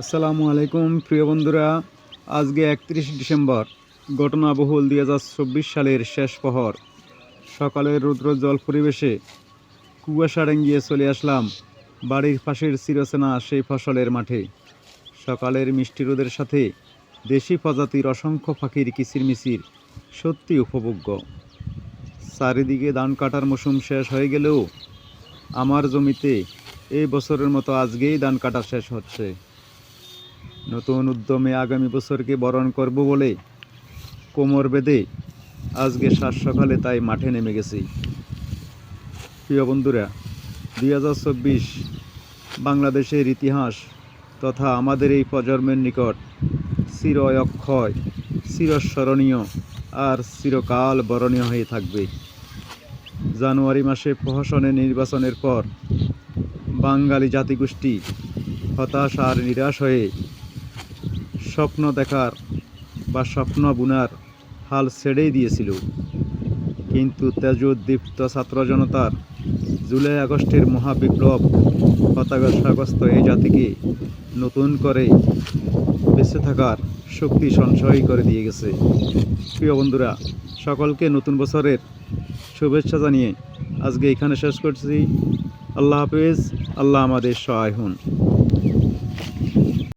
আসসালামু আলাইকুম, প্রিয় বন্ধুরা। আজকে একত্রিশ ডিসেম্বর। ঘটনাবহুল দুই হাজার চব্বিশ সালের শেষ প্রহর। সকালের রৌদ্রোজ্জ্বল পরিবেশে কুয়াশা ডেঙ্গিয়ে চলে আসলাম বাড়ির পাশের চিরচেনা সেই ফসলের মাঠে। সকালের মিষ্টি রোদের সাথে দেশি প্রজাতির অসংখ্য পাখির কিচিরমিচির সত্যি উপভোগ্য। চারিদিকে ধান কাটার মৌসুম শেষ হয়ে গেলেও আমার জমিতে এই বছরের মতো আজকেই ধান কাটা শেষ হচ্ছে। নতুন উদ্যমে আগামী বছরকে বরণ করব বলে কোমর বেঁধে আজকে সাত সকালে তাই মাঠে নেমে গেছি। প্রিয় বন্ধুরা, দুই হাজার চব্বিশ বাংলাদেশের ইতিহাস তথা আমাদের এই প্রজন্মের নিকট চির অক্ষয়, চিরস্মরণীয় আর চিরকাল বরণীয় হয়ে থাকবে। জানুয়ারি মাসে প্রহসনের নির্বাচনের পর বাঙালি জাতিগোষ্ঠী হতাশ আর নিরাশ হয়ে স্বপ্ন দেখার বা স্বপ্ন বুনার হাল ছেড়েই দিয়েছিল। কিন্তু তেজোদ্দীপ্ত ছাত্র জনতার জুলাই আগস্টের মহাবিপ্লব হতাশাগ্রস্ত এই জাতিকে নতুন করে বেঁচে থাকার শক্তি সঞ্চয় করে দিয়ে গেছে। প্রিয় বন্ধুরা, সকলকে নতুন বছরের শুভেচ্ছা জানিয়ে আজকে এখানে শেষ করছি। আল্লাহ হাফেজ, আল্লাহ আমাদের সহায় হন।